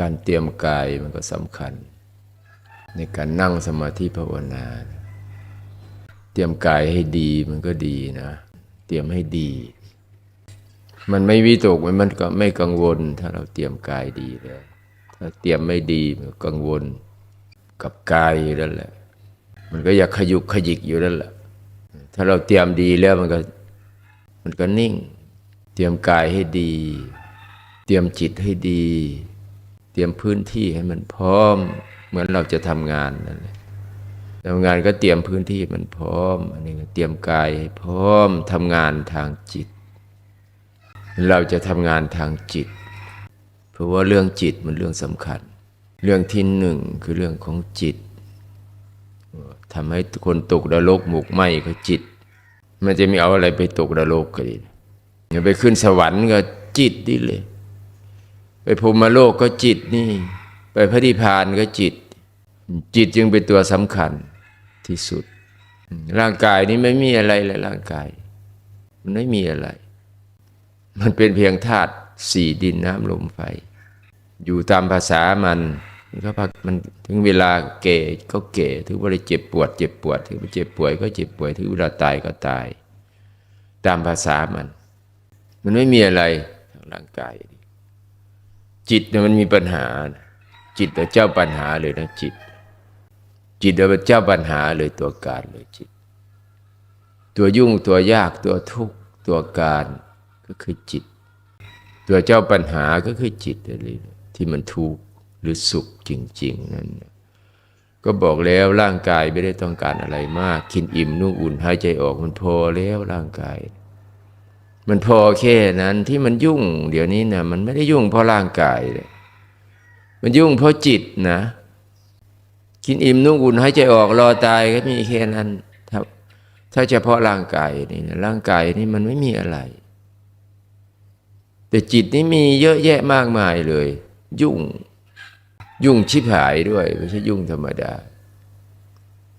การเตรียมกายมันก็สำคัญ ในการนั่งสมาธิภาวนา เตรียมกายให้ดีมันก็ดีนะ เตรียมให้ดี มันไม่วิตกมันก็ไม่กังวล ถ้าเราเตรียมกายดีแล้วถ้าเตรียมไม่ดีมันกังวลกับกายอยู่นั่นแหละ มันก็อยากขยุกขยิกอยู่นั่นแหละ ถ้าเราเตรียมดีแล้วมันก็มันก็นิ่ง เตรียมกายให้ดี เตรียมจิตให้ดี ตรียมพื้นที่ให้มันพร้อม เหมือนเราจะทำงานนั่นแหละทำงานก็เตรียมพื้นที่มันพร้อม อันนี้เตรียมกายให้พร้อมทำงานทางจิต เราจะทำงานทางจิต เพราะว่าเรื่องจิตมันเรื่องสำคัญ เรื่องที่หนึ่งคือเรื่องของจิตทำให้คนตกนรกหมกไหมก็จิต มันจะไม่เอาอะไรไปตกนรกก็ดีอย่าไปขึ้นสวรรค์ก็จิตนี่เลย ไปพรหมโลกก็จิตนี่ ไปพระนิพพานก็จิต จิตจึงเป็นตัวสำคัญที่สุด ร่างกายนี้ไม่มีอะไรเลยร่างกาย มันไม่มีอะไร มันเป็นเพียงธาตุสี่ดินน้ำลมไฟ อยู่ตามภาษามันมันก็พักมันถึงเวลาเก่ก็เก่ถึงเวลาเจ็บปวด เจ็บปวดถึงเวลาเจ็บป่วยก็เจ็บป่วยถึงเวลาตายก็ตาย ตามภาษามัน มันไม่มีอะไรทางร่างกาย จิตเนี่ยมันมีปัญหา จิตเป็นเจ้าปัญหาเลยนะจิต จิตเป็นเจ้าปัญหาเลยตัวการเลยจิต ตัวยุ่งตัวยากตัวทุกข์ตัวการก็คือจิต ตัวเจ้าปัญหาก็คือจิตเลยที่มันทุกข์หรือสุขจริง ๆ นั่นก็บอกแล้วร่างกายไม่ได้ต้องการอะไรมาก กินอิ่มนุ่งอุ่นหายใจออกมันพอแล้วร่างกาย มันพอแค่นั้นที่มันยุ่ง เดี๋ยวนี้นะมันไม่ได้ยุ่งเพราะร่างกายเลยมันยุ่งเพราะจิตนะกินอิ่มนุ่งอุ่นหายใจออกรอตายก็มีแค่นั้นถ้าถ้าเฉพาะร่างกายนี่นะร่างกายนี่มันไม่มีอะไร แต่จิตนี่มีเยอะแยะมากมายเลย ยุ่ง ยุ่งชิบหายด้วยไม่ใช่ยุ่งธรรมดา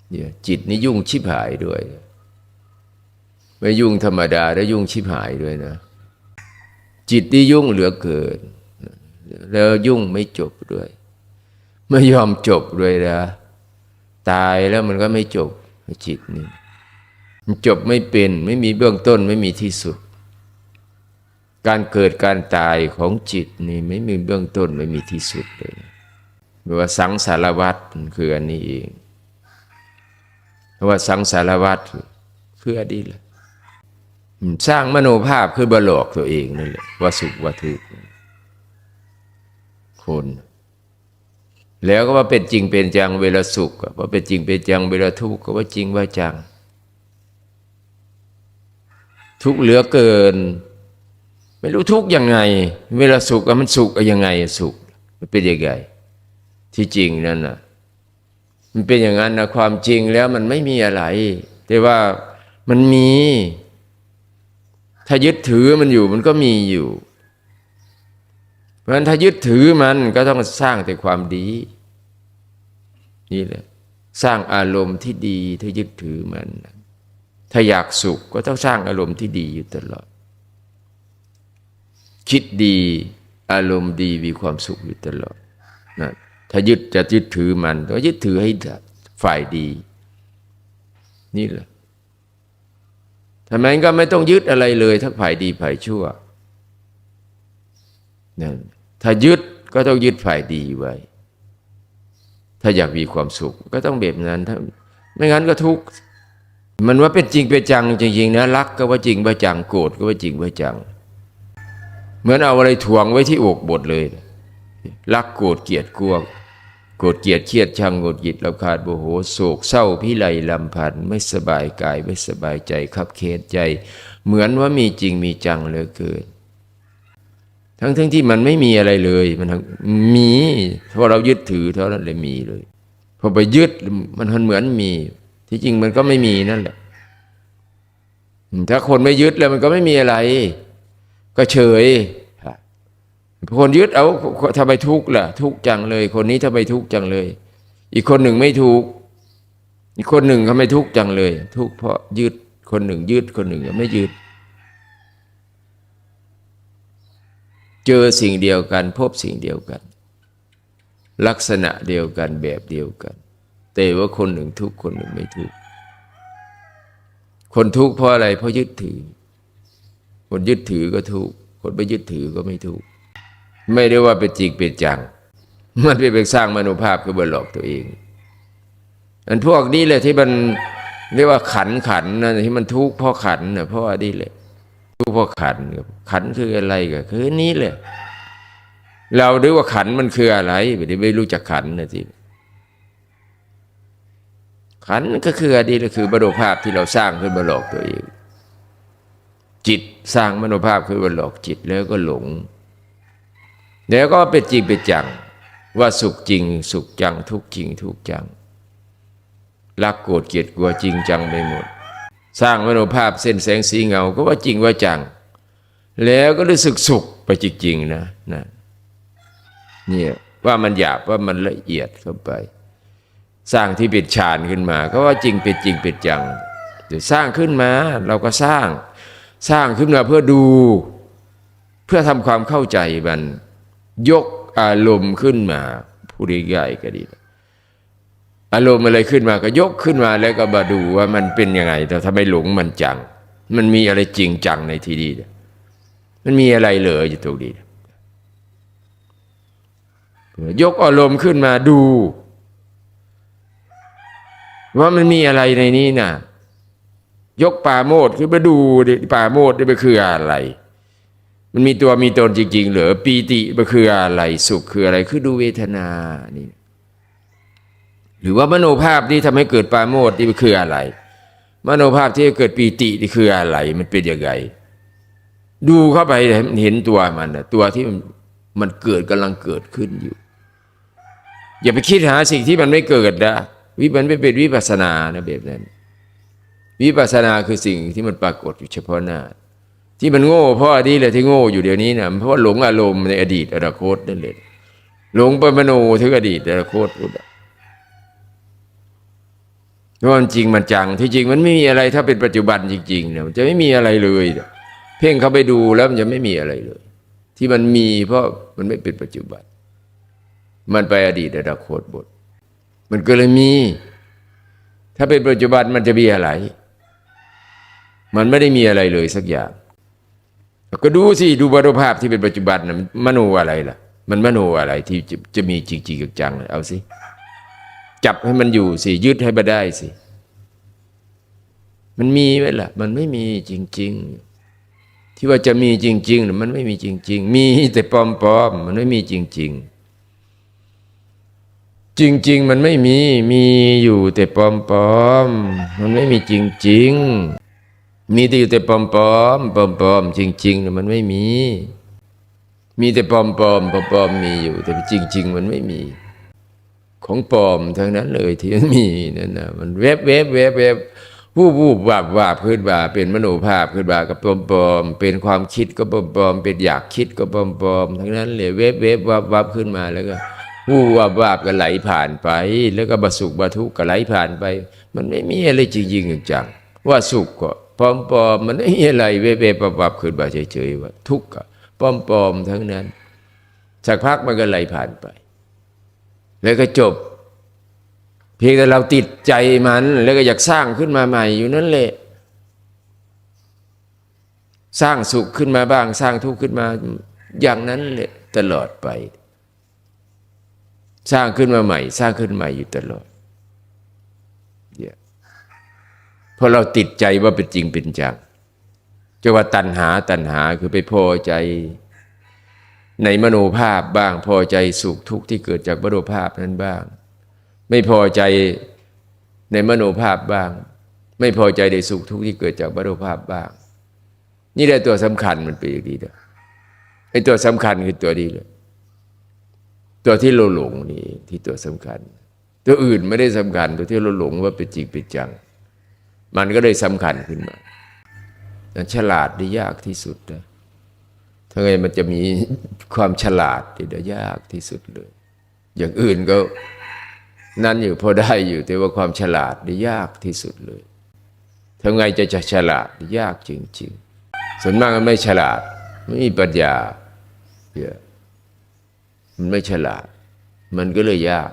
เนี่ยจิตนี่ยุ่งชิบหายด้วย ไม่ยุ่งธรรมดาแล้วยุ่งชิบหายด้วยนะ จิตนี่ยุ่งเหลือเกิน แล้วยุ่งไม่จบด้วย ไม่ยอมจบด้วยนะตายแล้วมันก็ไม่จบจิตนี่มันจบไม่เป็น ไม่มีเบื้องต้นไม่มีที่สุด การเกิดการตายของจิตนี่ไม่มีเบื้องต้นไม่มีที่สุดเลยเรียว่าสังสารวัฏคืออันนี้เองเพราะว่าสังสารวัฏคืออดีตเลย สร้างมโนภาพคือบลอกตัวเองนั่นแหละว่าสุขว่าทุกข์คน แล้วก็ว่าเป็นจริงเป็นจังเวลาสุขก็ว่าเป็นจริงเป็นจังเวลาทุกข์ก็ว่าจริงว่าจัง ทุกข์เหลือเกิน ไม่รู้ทุกข์ยังไง เวลาสุขมันสุขยังไงสุขมันเป็นยังไงที่จริงนั่นน่ะมันเป็นอย่างนั้นนะความจริงแล้วมันไม่มีอะไร แต่ว่ามันมี ถ้ายึดถือมันอยู่มันก็มีอยู่ เพราะฉะนั้นถ้ายึดถือมันก็ต้องสร้างแต่ความดี นี่แหละสร้างอารมณ์ที่ดีถ้ายึดถือมัน ถ้าอยากสุขก็ต้องสร้างอารมณ์ที่ดีอยู่ตลอด คิดดีอารมณ์ดีมีความสุขอยู่ตลอดนะถ้ายึดจะยึดถือมันก็ยึดถือให้ฝ่ายดี นี่แหละ ทำไมก็ไม่ต้องยึดอะไรเลยทั้งฝ่ายดีฝ่ายชั่วนั่นถ้ายึดก็ต้องยึดฝ่ายดีไว้ ถ้าอยากมีความสุข ก็ต้องแบบนั้นถ้าไม่งั้นก็ทุกข์มันว่าเป็นจริงเป็นจังจริงๆนะรักก็ว่าจริงว่าจังโกรธก็ว่าจริงว่าจัง เหมือนเอาอะไรถ่วงไว้ที่อกบทเลย รักโกรธเกลียดกลัว โกรธเกลียดเครียดชังโงดหยิดลำคาดโมโหโศกเศร้าพิไรลำพันไม่สบายกายไม่สบายใจขับเคียดใจ เหมือนว่ามีจริงมีจังเหลือเกิน ทั้งทั้งที่มันไม่มีอะไรเลยมันมีเพราะเรายึดถือเท่านั้นเลยมีเลยพอไปยึดมันเหมือนมี ที่จริงมันก็ไม่มีนั่นแหละ ถ้าคนไม่ยึดแล้วมันก็ไม่มีอะไร ก็เฉย คนยึดเอาทำไมทุกข์ล่ะ ทุกข์จังเลย คนนี้ทำไมทุกข์จังเลย อีกคนหนึ่งไม่ทุกข์อีกคนหนึ่งทำไมทุกข์จังเลย ทุกข์เพราะยึดคนหนึ่งยึดคนหนึ่งไม่ยึดเจอสิ่งเดียวกัน พบสิ่งเดียวกัน ลักษณะเดียวกันแบบเดียวกัน แต่ว่าคนหนึ่งทุกข์คนหนึ่งไม่ทุกข์คนทุกข์เพราะอะไรเพราะยึดถือ คนยึดถือก็ทุกข์คนไม่ยึดถือก็ไม่ทุกข์ ไม่ได้ว่าเป็นจริงเป็นจัง มันเป็นไปสร้างมโนภาพคือบนหลอกตัวเองอันพวกนี้แหละที่มันเรียกว่าขันขันนะที่มันทุกข์เพราะขันนะเพราะว่านี่แหละทุกข์เพราะขันขันคืออะไรก็คือนี้แหละเราดูว่าขันมันคืออะไรไม่ได้ไม่รู้จักขันนะทีขันก็คืออดีตก็คือมโนภาพที่เราสร้างขึ้นมาหลอกตัวเอง จิตสร้างมโนภาพขึ้นมาหลอกจิตแล้วก็หลง แล้วก็เป็นจริงเป็นจัง ว่าสุขจริง สุขจัง ทุกจริง ทุกจังรักโกรธเกลียดกลัวจริงจังไปหมด สร้างมโนภาพเส้นแสงสีเงา ก็ว่าจริงว่าจัง แล้วก็รู้สึกสุขไปจริงๆนะนะเนี่ยว่ามันหยาบว่ามันละเอียดเข้าไป สร้างที่เป็นฌานขึ้นมา ก็ว่าจริงเป็นจริงเป็นจังเดี๋ยวสร้างขึ้นมาเราก็สร้างสร้างขึ้นมาเพื่อดู เพื่อทำความเข้าใจมัน ยกอารมณ์ขึ้นมาผู้ใหญ่ก็ดี อารมณ์อะไรขึ้นมาก็ยกขึ้นมาแล้วก็มาดูว่ามันเป็นยังไง แต่ทำไมหลงมันจัง มันมีอะไรจริงจังในทีดีเนี่ยมันมีอะไรเหลืออยู่ตรงนี้ยกอารมณ์ขึ้นมาดู ว่ามันมีอะไรในนี้น่ะ ยกป่าโมดขึ้นมาดูดิป่าโมดนี่มันคืออะไร มันมีตัวมีตนจริงๆเหรอปีติมันคืออะไรสุขคืออะไรคือดูเวทนานี่หรือว่ามโนภาพที่ทำให้เกิดปาโมทนี่มันคืออะไร มโนภาพที่เกิดปีตินี่คืออะไรมันเป็นยังไงดูเข้าไปเห็นตัวมันตัวที่มันเกิดกำลังเกิดขึ้นอยู่ อย่าไปคิดหาสิ่งที่มันไม่เกิดนะวิมันไม่เป็นวิปัสสนานะแบบนั้น วิปัสสนาคือสิ่งที่มันปรากฏอยู่เฉพาะหน้า ที่มันโง่เพราะอดีตเลยที่โง่อยู่เดี๋ยวนี้นะเพราะว่าหลงอารมณ์ในอดีตอนาคตนั่นแหละหลงไปมโนถึงอดีตอนาคตพูดเพราะมันจริงมันจังที่จริงมันไม่มีอะไรถ้าเป็นปัจจุบันจริงๆเนี่ยมันจะไม่มีอะไรเลย เพ่งเข้าไปดูแล้วมันจะไม่มีอะไรเลย ที่มันมีเพราะมันไม่เป็นปัจจุบัน มันไปอดีตอนาคตบท มันก็เลยมี ถ้าเป็นปัจจุบันมันจะมีอะไร มันไม่ได้มีอะไรเลยสักอย่าง ก็ดูสิดูบรรภาพที่เป็นปัจจุบันนะมนมโนอะไรล่ะ มันมโนอะไรที่จะจะมีจริงๆจังเอาสิจับให้มันอยู่สิยึดให้มาได้สิ มันมีไหมล่ะ มันไม่มีจริง ๆ ที่ว่าจะมีจริงๆหรือมันไม่มีจริง ๆ มีแต่ปลอมๆมันไม่มีจริง ๆจริง ๆ มันไม่มี มีอยู่แต่ปลอมๆ มันไม่มีจริง ๆ มีแต่อยู่แต่ปลอมๆปลอมๆจริงๆน่มันไม่มี มีแต่ปลอมๆปลอมๆมีอยู่ แต่จริง ๆ มันไม่มี ของปลอมทั้งนั้นเลยที่มันมีนั่นนะมันเวบเวบเวบเวบวูบวูบวาบวาบขึ้นมาเป็นมโนภาพขึ้นมากับปลอมปลอมเป็นความคิดก็ปลอมปลอมเป็นอยากคิดก็ปลอมปลอมทั้งนั้นเลยเวบเวบวาบวาบขึ้นมาแล้วก็วูบวาบวาบก็ไหลผ่านไป แล้วก็บาสุขบาทุกข์ก็ไหลผ่านไป มันไม่มีอะไรจริงๆจังว่าสุขก็ ปลอมปอมมันไม่มีอะไรเวบเวบวาบวาบขึ้นมาเฉยๆว่า ทุกข์ก็ปลอมปอมทั้งนั้นสักพักมันก็ไหลผ่านไป แล้วก็จบ เพียงแต่เราติดใจมัน แล้วก็อยากสร้างขึ้นมาใหม่อยู่นั่นแหละสร้างสุขขึ้นมาบ้าง สร้างทุกข์ขึ้นมาอย่างนั้นแหละตลอดไป สร้างขึ้นมาใหม่ สร้างขึ้นใหม่อยู่ตลอดเนี่ย เพราะเราติดใจว่าเป็นจริงเป็นจังจะว่าตัณหาตัณหาคือไปพอใจ ในมโนภาพบ้าง พอใจสุขทุกข์ที่เกิดจากมโนภาพนั้นบ้าง ไม่พอใจในมโนภาพบ้าง ไม่พอใจในสุขทุกข์ที่เกิดจากมโนภาพบ้าง นี่แหละตัวสำคัญมันเป็นอย่างนี้นะไอ้ตัวสำคัญคือตัวนี้เลยตัวที่เราหลงนี่ที่ตัวสำคัญ ตัวอื่นไม่ได้สำคัญตัวที่เราหลงว่าเป็นจริงเป็นจัง มันก็เลยสำคัญขึ้นมาฉลาดได้ยากที่สุดนะถ้าไงมันจะมีความฉลาดที่ได้ยากที่สุดเลย อย่างอื่นก็นั่นอยู่พอได้อยู่แต่ว่าความฉลาดได้ยากที่สุดเลยทำไงจะจะฉลาดยากจริงๆ ส่วนมากมันไม่ฉลาด ไม่มีปัญญาเยอะมันไม่ฉลาด มันก็เลยยาก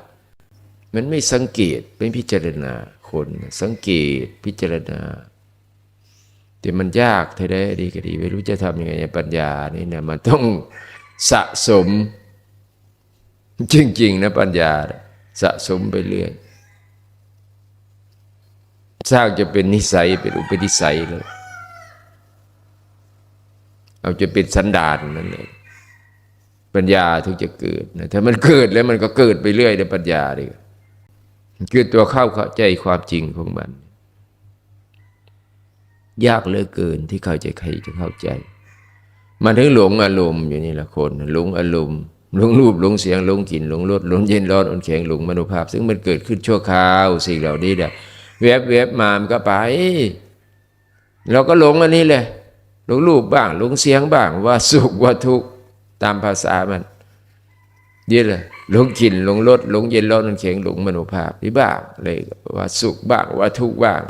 มันไม่สังเกตไม่พิจารณาคนสังเกตพิจารณา แต่มันยากเท่าใดดีก็ดี ไม่รู้จะทำยังไงปัญญานี่นะมันต้องสะสม จริง ๆ นะปัญญา สะสมไปเรื่อยสร้างจะเป็นนิสัยเป็นอุปนิสัยเลยเอาจะเป็นสันดานนั่นเองปัญญาถึงจะเกิดนะถ้ามันเกิดแล้วมันก็เกิดไปเรื่อยในปัญญาดิ คือตัวเข้าเข้าใจความจริงของมัน ยากเหลือเกินที่เขาใจใครจะเข้าใจ มันถึงหลงอารมณ์อยู่นี่แหละคนหลงอารมณ์หลงรูปหลงเสียงหลงกลิ่นหลงรสหลงเย็นร้อนอ่อนแข็งหลงมโนภาพ ซึ่งมันเกิดขึ้นชั่วคราวสิ่งเหล่านี้เนี่ยแวบแวบมามันก็ไปเราก็หลงอันนี้เลยหลงรูปบ้างหลงเสียงบ้างว่าสุขว่าทุกข์ตามภาษามันนี่แหละ หลงกลิ่นหลงรสหลงเย็นร้อนอ่อนแข็งหลงมโนภาพนี่บ้างเลยว่าสุขบ้างว่าทุกข์บ้าง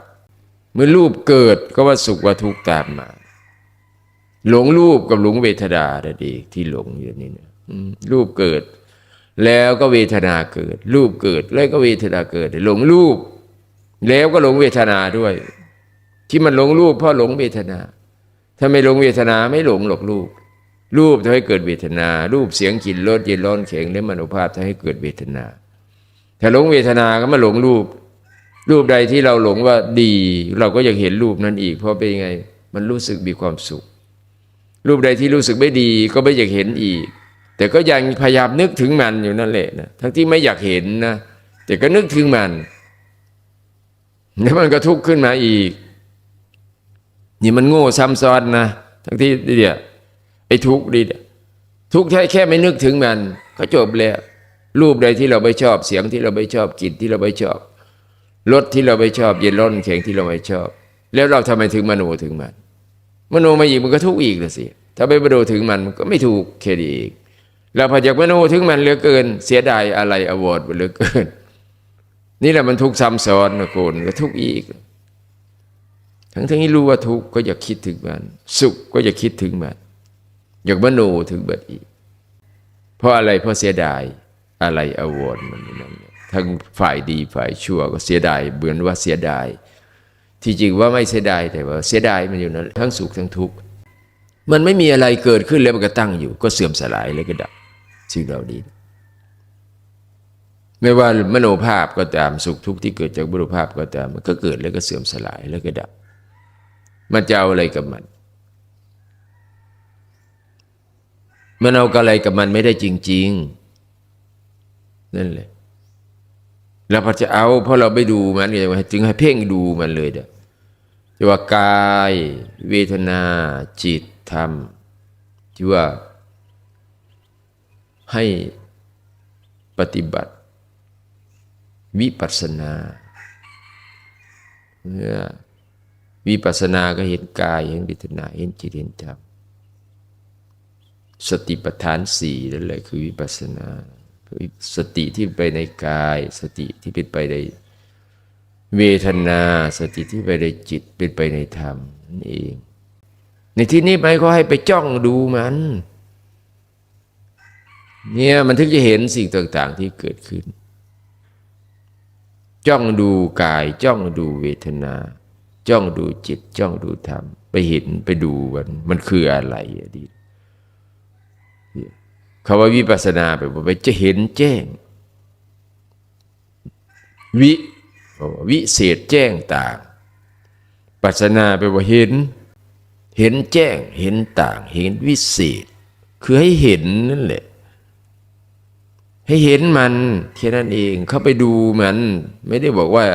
เมื่อรูปเกิดก็ว่าสุขว่าทุกข์ตามมา หลงรูปกับหลงเวทนาแต่ดีที่หลงอยู่นี่นะรูปเกิด แล้วก็เวทนาเกิด รูปเกิดแล้วก็เวทนาเกิด หลงรูป แล้วก็หลงเวทนาด้วย ที่มันหลงรูปเพราะหลงเวทนา ถ้าไม่หลงเวทนาไม่หลงหรอกรูป รูปทำให้เกิดเวทนา รูปเสียงกลิ่นรสเย็นร้อนแข็งและมโนภาพทำให้เกิดเวทนา ถ้าหลงเวทนาก็มาหลงรูป รูปใดที่เราหลงว่าดี เราก็อยากเห็นรูปนั้นอีก เพราะเป็นยังไง มันรู้สึกมีความสุข รูปใดที่รู้สึกไม่ดีก็ไม่อยากเห็นอีก แต่ก็ยังพยายามนึกถึงมันอยู่นั่นแหละนะทั้งที่ไม่อยากเห็นนะแต่ก็นึกถึงมันแล้วมันก็ทุกข์ขึ้นมาอีก นี่มันโง่ซ้ำซ้อนนะทั้งที่เดี๋ยว ไอ้ทุกข์ดีทุกข์แค่แค่ไม่นึกถึงมัน ก็จบแล้วรูปใดที่เราไม่ชอบเสียงที่เราไม่ชอบกลิ่นที่เราไม่ชอบรสที่เราไม่ชอบ เย็นร้อนแข็งที่เราไม่ชอบ แล้วเราทำไมถึงมโนถึงมันมโนมาอีกมันก็ทุกข์อีกละสิถ้าไปมโนถึงมันมันก็ไม่ถูกเคดีอีกเราพอจากมโนถึงมันเหลือเกิน เสียดายอะไรอวอร์ดเหลือเกิน นี่แหละมันทุกข์ซ้ำซ้อนนะโกนก็ทุกข์อีก ทั้งทั้งที่รู้ว่าทุกข์ก็อยากคิดถึงมัน สุขก็อยากคิดถึงมัน ยากมโนถึงมันอีก เพราะอะไรเพราะเสียดายอะไรอวอร์ดมันนั่นทั้งฝ่ายดีฝ่ายชั่วก็เสียดายเหมือนว่าเสียดาย ที่จริงว่าไม่เสียดายแต่ว่าเสียดายมันอยู่นั้นทั้งสุขทั้งทุกข์มันไม่มีอะไรเกิดขึ้นแล้วมันก็ตั้งอยู่ ก็เสื่อมสลายแล้วก็ดับสิ่งเหล่านี้ไม่ว่ามโนภาพก็ตามสุขทุกข์ที่เกิดจากมโนภาพก็ตามมันก็เกิดแล้วก็เสื่อมสลายแล้วก็ดับมันจะเอาอะไรกับมัน มันเอาอะไรกับมันไม่ได้จริง ๆ นั่นแหละเราพอจะเอาเพราะเราไม่ดูมันจึงให้เพ่งดูมันเลยเด้อจะว่ากาย เวทนา จิตธรรมที่ว่าให้ปฏิบัติ วิปัสสนาเมื่อวิปัสสนาก็เห็นกายเห็นเวทนาเห็นจิตเห็นธรรม สติปัฏฐานสี่นั่นแหละคือวิปัสสนาสติที่ไปในกาย สติที่เป็นไปในเวทนา สติที่ไปในจิตเป็นไปในธรรมนั่นเอง ในที่นี้ไปก็ให้ไปจ้องดูมัน เนี่ยมันถึงจะเห็นสิ่งต่าง ๆ ที่เกิดขึ้น จ้องดูกาย จ้องดูเวทนา จ้องดูจิต จ้องดูธรรม ไปเห็นไปดูมัน มันคืออะไรอดี คำว่าวิปัสนาแปลว่าไปจะเห็นแจ้ง วิวิเศษแจ้งต่าง ปัสนาแปลว่าเห็น เห็นแจ้ง เห็นต่าง เห็นวิเศษ คือให้เห็นนั่นแหละ ให้เห็นมันแค่นั้นเอง เข้าไปดูมัน ไม่ได้บอกว่า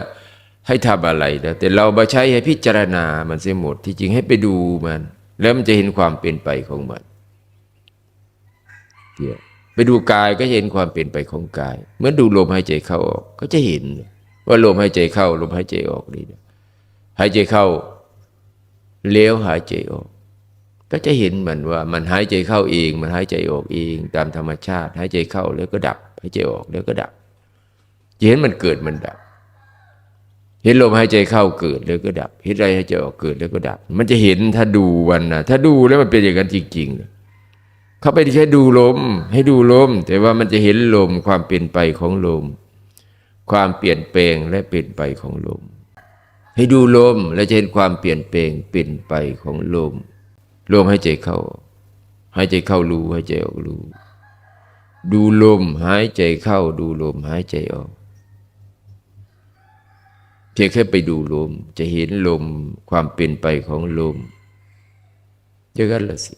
ให้ทำอะไรนะแต่เรามาใช้ให้พิจารณามันเสียหมด ที่จริงให้ไปดูมัน แล้วมันจะเห็นความเป็นไปของมัน ไปดูกายก็จะเห็นความเปลี่ยนไปของกาย เมื่อดูลมหายใจเข้าออกก็จะเห็น ว่าลมหายใจเข้าลมหายใจออกนี่หายใจเข้าเลี้ยวหายใจออก ก็จะเห็นมันว่ามันหายใจเข้าเอง มันหายใจออกเอง ตามธรรมชาติ หายใจเข้าแล้วก็ดับ หายใจออกแล้วก็ดับจะเห็นมันเกิดมันดับ เห็นลมหายใจเข้าเกิดแล้วก็ดับ เห็นอะไรหายใจออกเกิดแล้วก็ดับ มันจะเห็นถ้าดูวันนะถ้าดูแล้วมันเป็นอย่างนั้นจริงๆ เขาไปแค่ดูลม ให้ดูลม แต่ว่ามันจะเห็นลมความเปลี่ยนไปของลม ความเปลี่ยนแปลงและเปลี่ยนไปของลม ให้ดูลมและจะเห็นความเปลี่ยนแปลงเปลี่ยนไปของลมลมหายใจเข้าหายใจเข้ารู้หายใจออกรู้ ดูลมหายใจเข้า ดูลมหายใจออกเพียงแค่ไปดูลมจะเห็นลมความเปลี่ยนไปของลมเจอกันละสิ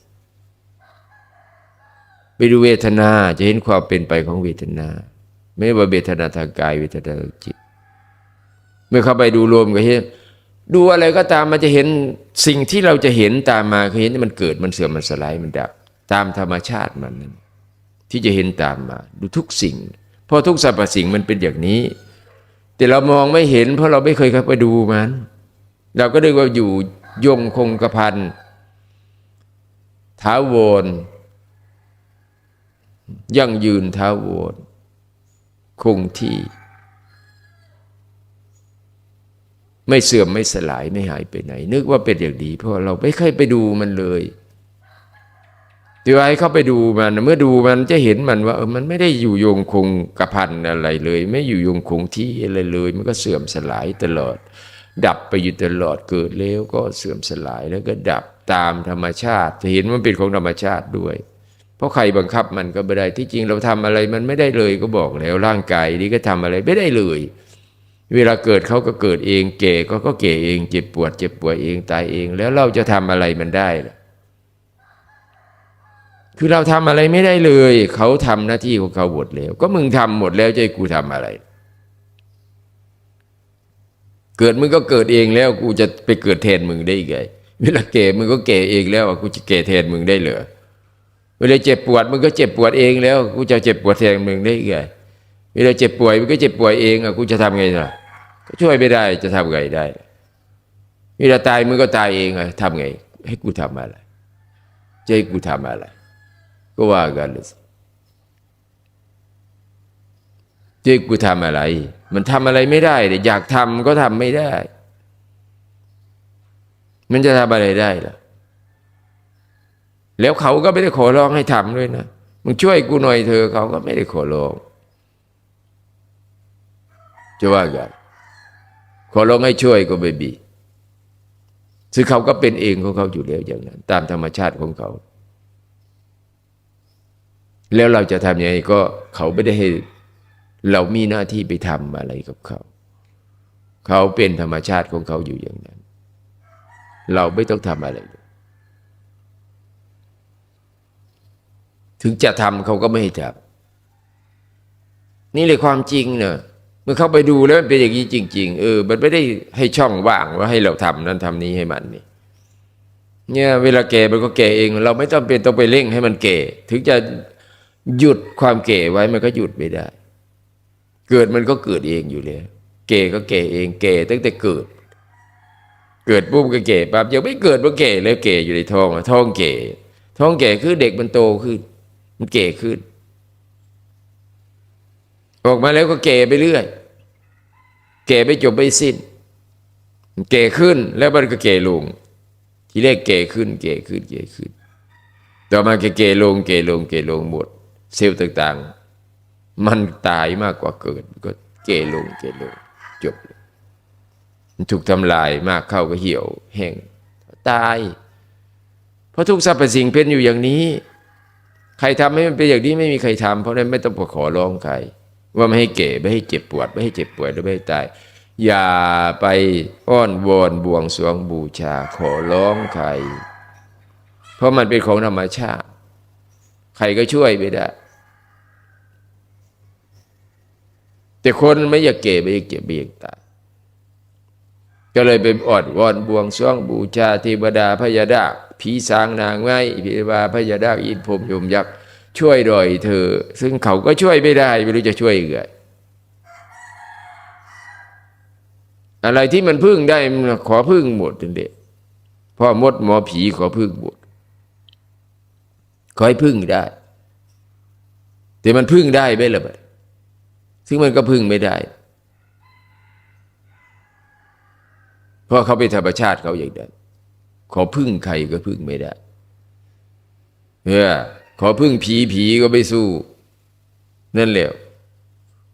ไปดูเวทนาจะเห็นความเป็นไปของเวทนา ไม่ว่าเวทนาทางกายเวทนาทางจิต เมื่อเข้าไปดูรวมก็เห็นดูอะไรก็ตามมันจะเห็นสิ่งที่เราจะเห็นตามมาคือเห็นมันเกิดมันเสื่อมมันสลายมันดับ ตามธรรมชาติมันนั้นที่จะเห็นตามมา ดูทุกสิ่ง เพราะทุกสรรพสิ่งมันเป็นอย่างนี้ แต่เรามองไม่เห็น เพราะเราไม่เคยเข้าไปดูมัน เราก็เรียกว่าอยู่ยงคงกระพันท้าวร ยั่งยืนท้าวรคงที่ ไม่เสื่อมไม่สลายไม่หายไปไหน นึกว่าเป็นอย่างดี เพราะเราไม่เคยไปดูมันเลยตีว่าให้เข้าไปดูมัน เมื่อดูมันจะเห็นมันว่าเออมันไม่ได้อยู่ยงคงกระพันอะไรเลย ไม่อยู่ยงคงที่อะไรเลย มันก็เสื่อมสลายตลอด ดับไปอยู่ตลอดเกิดแล้วก็เสื่อมสลายแล้วก็ดับตามธรรมชาติจะเห็นมันเป็นของธรรมชาติด้วย เพราะใครบังคับมันก็ไม่ได้ที่จริงเราทำอะไรมันไม่ได้เลยก็บอกแล้วร่างกายนี้ก็ทำอะไรไม่ได้เลย เวลาเกิดเขาก็เกิดเองแก่ก็ก็แก่เองเจ็บปวด เจ็บปวยเองตายเอง แล้วเราจะทำอะไรมันได้ล่ะคือเราทำอะไรไม่ได้เลย เขาทำหน้าที่ของเขาหมดแล้ว ก็มึงทำหมดแล้วจะให้กูทำอะไร เกิดมึงก็เกิดเองแล้ว กูจะไปเกิดแทนมึงได้ไงเวลาแก่มึงก็แก่เองแล้วกูจะแก่แทนมึงได้เหรอ เวลาเจ็บปวดมึงก็เจ็บปวดเองแล้วกูจะเจ็บปวดแทนมึงได้ไงเวลาเจ็บป่วยมึงก็เจ็บป่วยเองอะกูจะทำไงล่ะก็ช่วยไม่ได้จะทำไงได้เวลาตายมึงก็ตายเองอะทำไง ให้กูทำอะไรจะให้กูทำอะไร ก็ว่ากันเลยจะให้กูทำอะไร มันทำอะไรไม่ได้เลยอยากทำก็ทำไม่ได้ มันจะทำอะไรได้ล่ะ แล้วเขาก็ไม่ได้ขอร้องให้ทำด้วยนะมึงช่วยกูหน่อยเธอเขาก็ไม่ได้ขอร้องจะว่าไงขอร้องให้ช่วยก็ไม่บีซึ่งเขาก็เป็นเองของเขาอยู่แล้วอย่างนั้น ตามธรรมชาติของเขา แล้วเราจะทำยังไงก็เขาไม่ได้ให้เรามีหน้าที่ไปทำอะไรกับเขา เขาเป็นธรรมชาติของเขาอยู่อย่างนั้น เราไม่ต้องทำอะไรเลย ถึงจะทำเขาก็ไม่ให้ทำนี่เลยความจริงเนอะเมื่อเข้าไปดูแล้วมันเป็นอย่างนี้จริง ๆ เออ มันไม่ได้ให้ช่องว่างว่าให้เราทำนั้นทำนี้ให้มันนี่เนี่ยเวลาแก่มันก็แก่เอง เราไม่ต้องเป็นต้องไปเร่งให้มันแก่ ถึงจะหยุดความแก่ไว้มันก็หยุดไม่ได้ เกิดมันก็เกิดเองอยู่แล้วแก่ก็แก่เองแก่ตั้งแต่เกิด เกิดปุ๊บก็แก่ปั๊บยังไม่เกิดมันแก่แล้วแก่อยู่ในท้องท้องแก่ท้องแก่คือเด็กมันโตขึ้น มันแก่ขึ้น ออกมาแล้วก็แก่ไปเรื่อยแก่ไม่จบไม่สิ้นแก่ขึ้นแล้วมันก็แก่ลง ทีแรกแก่ขึ้นแก่ขึ้นแก่ขึ้น ต่อมาแก่แก่ลงแก่ลงแก่ลงหมด เซลล์ต่าง ๆ มันตายมากกว่าเกิด ก็แก่ลงแก่ลง จบเลยมันถูกทำลายมากเข้าก็เหี่ยวแห้งตาย เพราะทุกสรรพสิ่งเป็นอยู่อย่างนี้ ใครทำให้มันเป็นอย่างนี้ไม่มีใครทำเพราะนั้นไม่ต้องไปขอร้องใคร ว่าไม่ให้เก๋ไม่ให้เจ็บปวด ไม่ให้เจ็บป่วยหรือไม่ให้ตาย อย่าไปอ้อนวอนบวงสรวงบูชาขอร้องใคร เพราะมันเป็นของธรรมชาติ ใครก็ช่วยไม่ได้แต่คนไม่อยากเก๋ไม่อยากเจ็บไม่อยากตาย ก็เลยไปอดวอนบวงสรวงบูชาเทวดาพญาดาผีสางนางไม้เทวดาพญาดาอินพรมยมยักษ์ช่วยหน่อยเธอ ซึ่งเขาก็ช่วยไม่ได้ ไม่รู้จะช่วยยังไงอะไรที่มันพึ่งได้ขอพึ่งหมดเด็กพ่อมดหมอผีขอพึ่งหมดขอให้พึ่งได้ แต่มันพึ่งได้ไหมล่ะบัดซึ่งมันก็พึ่งไม่ได้ เพราะเขาเป็นธรรมชาติเขาอย่างนั้นขอพึ่งใครก็พึ่งไม่ได้เออขอพึ่งผีผีก็ไม่สู้ นั่นแหละ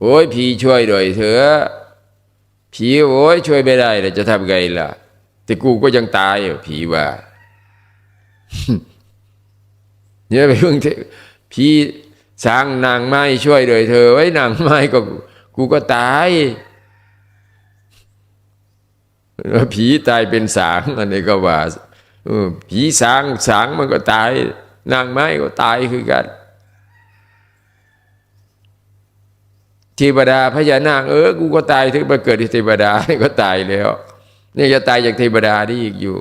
โอ้ยผีช่วยหน่อยเถอะผีโอ้ยช่วยไม่ได้เลยจะทำไงล่ะ แต่กูก็ยังตายอ่ผีว่าเนี่ยไปพึ่งผีสร้างนางไม้ช่วยหน่อยเธอไว้นางไม้ก็กูก็ตาย ผีตายเป็นสางอันนี้ก็ว่าผีสางสางมันก็ตาย นางไม้ก็ตายคือกันเทวดาพญานาคเออกูก็ตายถึงมาเกิดที่เทวดานี่ก็ตายแล้วนี่จะตายจากเทวดาได้อีกอยู่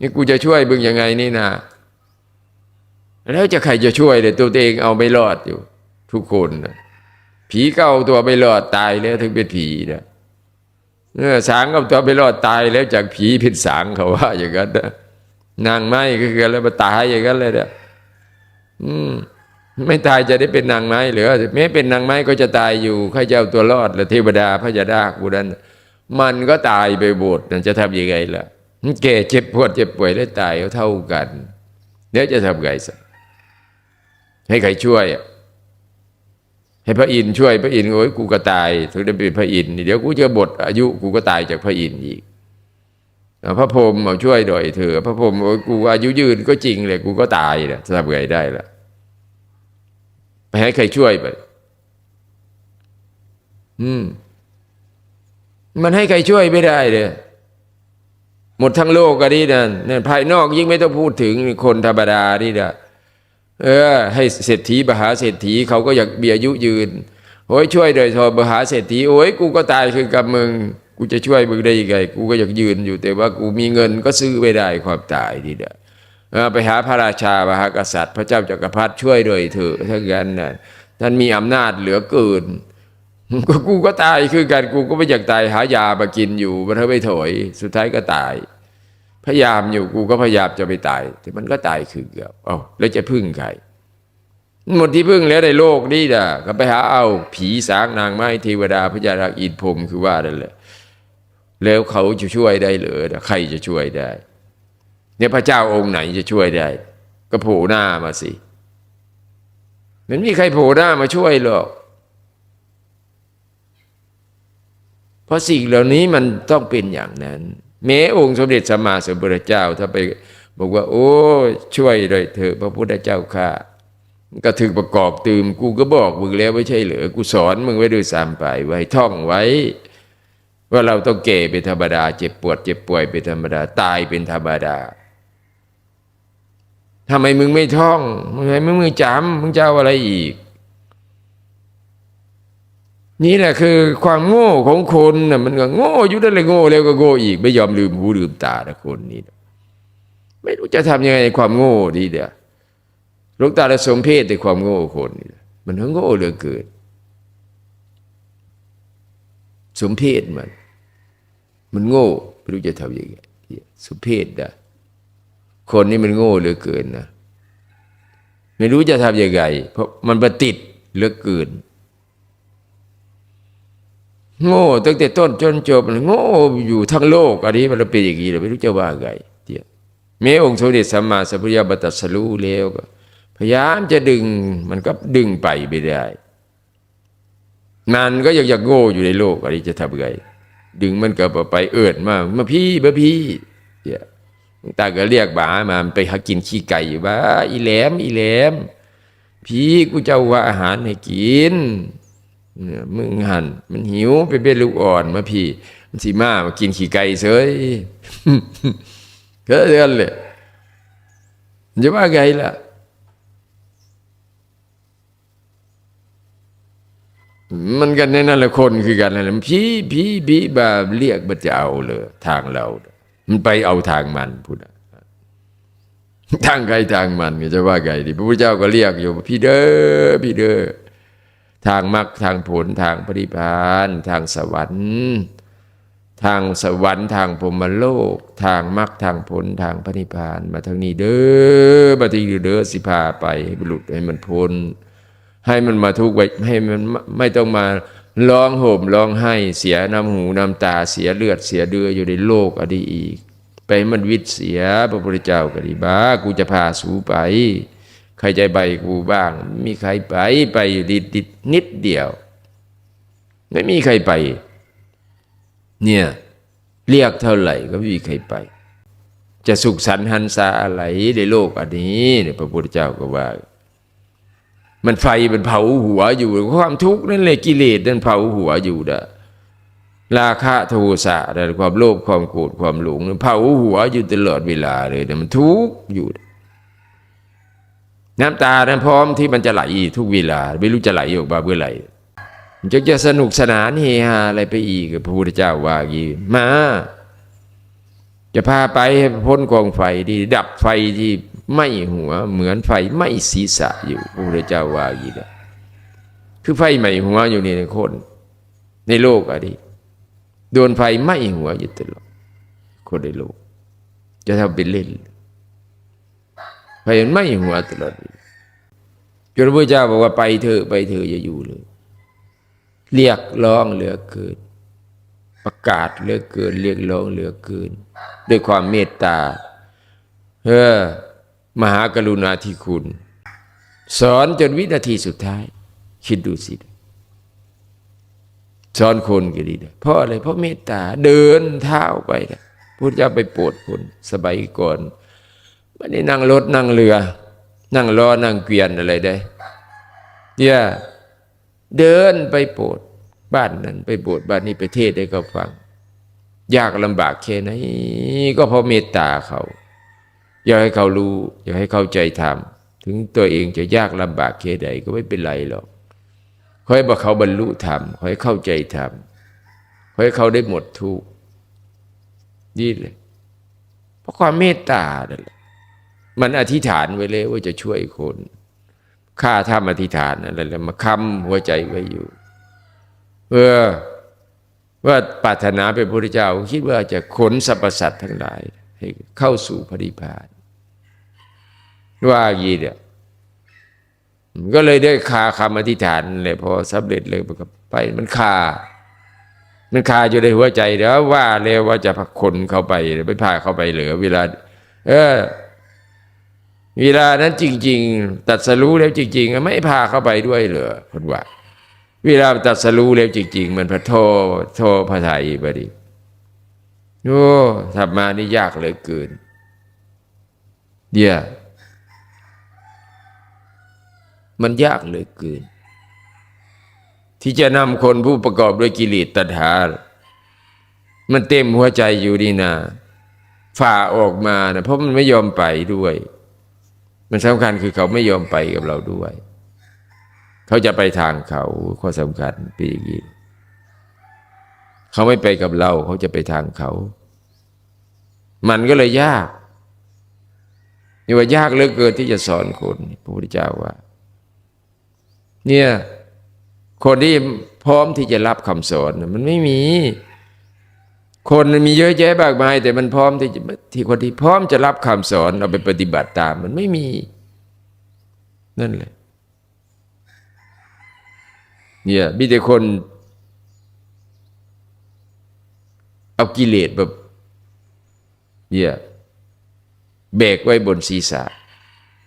นี่กูจะช่วยบึงยังไงนี่นะแล้วจะใครจะช่วยเลยตัวเองเอาไม่รอดอยู่ ทุกคนนะผีก็เอาตัวไม่รอดตายแล้วถึงเป็นผีนะเออ สางเอาตัวไม่รอดตายแล้วจากผีเป็นสางเขาว่า อย่างนั้นนะนางไม้ก็คือแล้วมาตายอย่างนั้นเลยเนี่ยอืมไม่ตายจะได้เป็นนางไม้หรือแม้เป็นนางไม้ก็จะตายอยู่ข้าเจ้าตัวรอดและเทวดาพระยาดากูนั้นมันก็ตายไปบดจะทำยังไงล่ะแก่เจ็บปวดเจ็บป่วยและตายเท่ากัน เดี๋ยวจะทำไงสักให้ใครช่วยอะ ให้พระอินทร์ช่วยพระอินทร์โอ้ยกูก็ตายถึงได้เป็นพระอินทร์เดี๋ยวกูจะบทอายุกูก็ตายจากพระอินทร์อีกพระพรหมเอาช่วยหน่อยเถอะพระพรหมโอ้ยกูอายุยืนก็จริงเลยกูก็ตายนะจะทำไงได้ล่ะไปให้ใครช่วยไปอืม มันให้ใครช่วยไม่ได้เลยหมดทั้งโลกก็ดีนะเนี่ยภายนอกยิ่งไม่ต้องพูดถึงคนธรรมดานี่นะ เออ ให้เศรษฐีมหาเศรษฐีเขาก็อยากเบียอายุยืนโอ้ยช่วยโดยทอมหาเศรษฐีโอ้ยกูก็ตายคือกับมึงกูจะช่วยมึงได้ยังไง กูก็อยากยืนอยู่แต่ว่ากูมีเงินก็ซื้อไม่ได้ความตายนี่นะเอไปหาพระราชามหากษัตริย์ พระเจ้าจักรพรรดิช่วยด้วยเถอะถ้างั้นนะท่านมีอำนาจเหลือเกินก็กูก็ตายคือกันกูก็ไม่อยากตายหายามากินอยู่มันเธอไม่ถอย สุดท้ายก็ตาย พยายามอยู่กูก็พยายามจะไปตาย แต่มันก็ตายคือเกือบเอ้าแล้วจะพึ่งใครหมดที่พึ่งแล้วในโลกนี่ด่ะก็ไปหาเอาผีสางนางไม้เทวดาพญานาคอินพรมคือว่านั่นแหละแล้วเขาจะช่วยได้หรือใครจะช่วยได้เนี่ยพระเจ้าองค์ไหนจะช่วยได้ ก็โผล่หน้ามาสิมันมีใครโผล่หน้ามาช่วยหรอกเพราะสิ่งเหล่านี้มันต้องเป็นอย่างนั้น แม้องค์สมเด็จสัมมาสัมพุทธเจ้า ถ้าไปบอกว่า โอ้ช่วยเลยเถอะพระพุทธเจ้าข้าก็ถึงประกอบตื่มกูก็บอกมึงแล้วไม่ใช่เหรอกูสอนมึงไว้ด้วยซ้ำไปไว้ท่องไว้ ว่าเราต้องเก่เป็นธรรมดา เจ็บปวด เจ็บป่วยเป็นธรรมดาตายเป็นธรรมดาทำไมมึงไม่ท่องทำไมมึงไม่จำมึงจะเอาอะไรอีก นี่แหละคือความโง่ของคนนะมันก็โง่อยู่นั่นเลยโง่แล้วก็โง่อีก ไม่ยอมลืมหูลืมตานะคนนี้นะไม่รู้จะทำยังไงในความโง่ดีเดียวลวงตาและสมเพศในความโง่คนนี่มันทั้งโง่เหลือเกินสมเพศมัน มันโง่ไม่รู้จะทำยังไงสมเพศนะคนนี้มันโง่เหลือเกินนะไม่รู้จะทำยังไงเพราะมันประติดเหลือเกิน โง่ตั้งแต่ต้นจนจบโง่อยู่ทั้งโลก อันนี้มันเป็นอย่างนี้เราไม่รู้จะว่าไงเดียแม้องค์สมเด็จสัมมาสัมพุทธเจ้าบัตสรู้แล้วก็ พยายามจะดึงมันก็ดึงไปไม่ได้มันก็ยังอยากโง่อยู่ในโลกอันนี้จะทำไงดึงมันก็ไปเอิดมามาพี่มาพี่เดียตาก็เรียกบามาไปหากินขี้ไก่อยู่บ้าอีแหลมอีแหลม พี่กูจะว่าอาหารให้กิน มึงหันมันหิวไปเป็นลูกอ่อนมาพี่ มันสีมามากินขี้ไก่เฉยก็เรื่องเลยจะว่าไงล่ะมันกันในนั่นละคนคือกันนั่นแหละพี่พี่พี่บาเรียกมาจะเอาเลย ทางเรา มันไปเอาทางมันพูดทางใครทางมันจะว่าไงดิพระพุทธเจ้าก็เรียกอยู่ พี่เด้อพี่เด้อ ทางมรรคทางผลทางปฏิพานทางสวรรค์ ทางสวรรค์ทางพรมโลก ทางมรรคทางผลทางปฏิพานมาทางนี้เด้อมาทางนี้เด้อสิพาไปให้บรรลุให้มันพ้นให้มันมาทุกข์ไว้ให้มันไม่ต้องมาร้องโห่มร้องไห้เสียน้ำหูน้ำตาเสียเลือดเสียเดืออยู่ในโลกอดีอีก ไปมันวิตเสียพระพุทธเจ้าก็ดีบ้ากูจะพาสูไป ใครใจไปกูบ้าง มีใครไปไปอยู่ดิดดิดนิดเดียว ไม่มีใครไป เนี่ย เรียกเท่าไหร่ก็ไม่มีใครไป จะสุขสันต์หันษาอะไรในโลกอันนี้เนี่ยพระพุทธเจ้าก็ว่า มันไฟมันเผาหัวอยู่ความทุกข์นั่นเลยกิเลสนั่นเผาหัวอยู่ด้อราคะโทสะแต่ความโลภความโกรธความหลงเผาหัวอยู่ตลอดเวลาเลยเนี่ยมันทุกข์อยู่ น้ำตานั้นพร้อมที่มันจะไหลทุกเวลา ไม่รู้จะไหลออกมาเมื่อไหร่มันจะจะสนุกสนานเฮฮาอะไรไปอีกพระพุทธเจ้าว่าอย่างนี้มา จะพาไปพ้นกองไฟที่ดับไฟที่ไม้หัว เหมือนไฟไม้ศีรษะอยู่พระพุทธเจ้าว่าอย่างนี้นะคือไฟไม้หัวอยู่ในคน ในโลกอะดิโดนไฟไม้หัวอยู่ตลอดคนในโลก จะทำเป็นเล่น ไฟมันไหม้หัวตลอดจนพระเจ้าบอกว่าไปเถอะไปเถอะอย่าอยู่เลย เรียกร้องเหลือเกิน ประกาศเหลือเกิน เรียกร้องเหลือเกิน ด้วยความเมตตาเออมหากรุณาธิคุณ สอนจนวินาทีสุดท้าย คิดดูสิสอนคนก็ดีนะเพราะอะไรเพราะเมตตาเดินเท้าไปนะพุทธเจ้าไปโปรดคนสบายก่อน ไม่ได้นั่งรถนั่งเรือ นั่งรอนั่งเกวียนอะไรได้เนี่ยเดินไปโปรดบ้านนั้นไปโปรดบ้านนี้ไปเทศได้เขาฟัง ยากลำบากแค่ไหนก็เพราะเมตตาเขา อยากให้เขารู้ อยากให้เข้าใจทำถึงตัวเองจะยากลำบากแค่ใดก็ไม่เป็นไรหรอกขอให้บอกเขาบรรลุธรรมขอให้เข้าใจธรรมขอให้เขาได้หมดทุกข์นี่เลยเพราะความเมตตานั่นแหละ มันอธิษฐานไว้เลยว่าจะช่วยคนข้าทำอธิษฐานอะไรแล้วมาค้ำหัวใจไว้อยู่เพื่อว่าปรารถนาเป็นพระพุทธเจ้า คิดว่าจะขนสรรพสัตว์ทั้งหลาย ให้เข้าสู่พระนิพพานว่าอย่างนี้เนี่ยก็เลยได้คาคำอธิษฐานเลยพอสำเร็จเลยมันก็ไปมันคา มันคาอยู่ในหัวใจแล้วว่าเลยว่าจะพักคนเข้าไปไม่พาเข้าไปเหลือ เวลา เออ เวลานั้นจริง ๆ ตัดสรู้แล้วจริง ๆ ไม่พาเข้าไปด้วยเหรอคนว่า เวลาตัดสรู้แล้วจริง ๆ มันพระโทโทพระไทยบดีโอ้ทำมานี่ยากเหลือเกินเดี๋ยวมันยากเหลือเกินที่จะนำคนผู้ประกอบด้วยกิเลสตัณหา มันเต็มหัวใจอยู่ดีนะฝ่าออกมานะเพราะมันไม่ยอมไปด้วย มันสำคัญคือเขาไม่ยอมไปกับเราด้วย เขาจะไปทางเขาข้อสำคัญเป็นอย่างนี้เขาไม่ไปกับเราเขาจะไปทางเขา มันก็เลยยากนี่ว่ายากเหลือเกินที่จะสอนคนพระพุทธเจ้าว่า เนี่ยคนที่พร้อมที่จะรับคำสอนมันไม่มี คนมันมีเยอะแยะมากมาย แต่มันพร้อมที่จะที่คนที่พร้อมจะรับคำสอนเอาไปปฏิบัติตาม มันไม่มีนั่นแหละเนี่ยมีแต่คน เอากิเลสแบบเนี่ยแบกไว้บนศีรษะ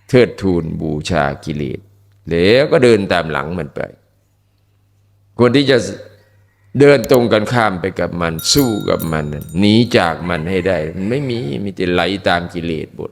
เทิดทูนบูชากิเลสแล้วก็เดินตามหลังมันไป คนที่จะ เดินตรงกันข้ามไปกับมันสู้กับมันหนีจากมันให้ได้ มันไม่มีมีแต่ไหลตามกิเลสบท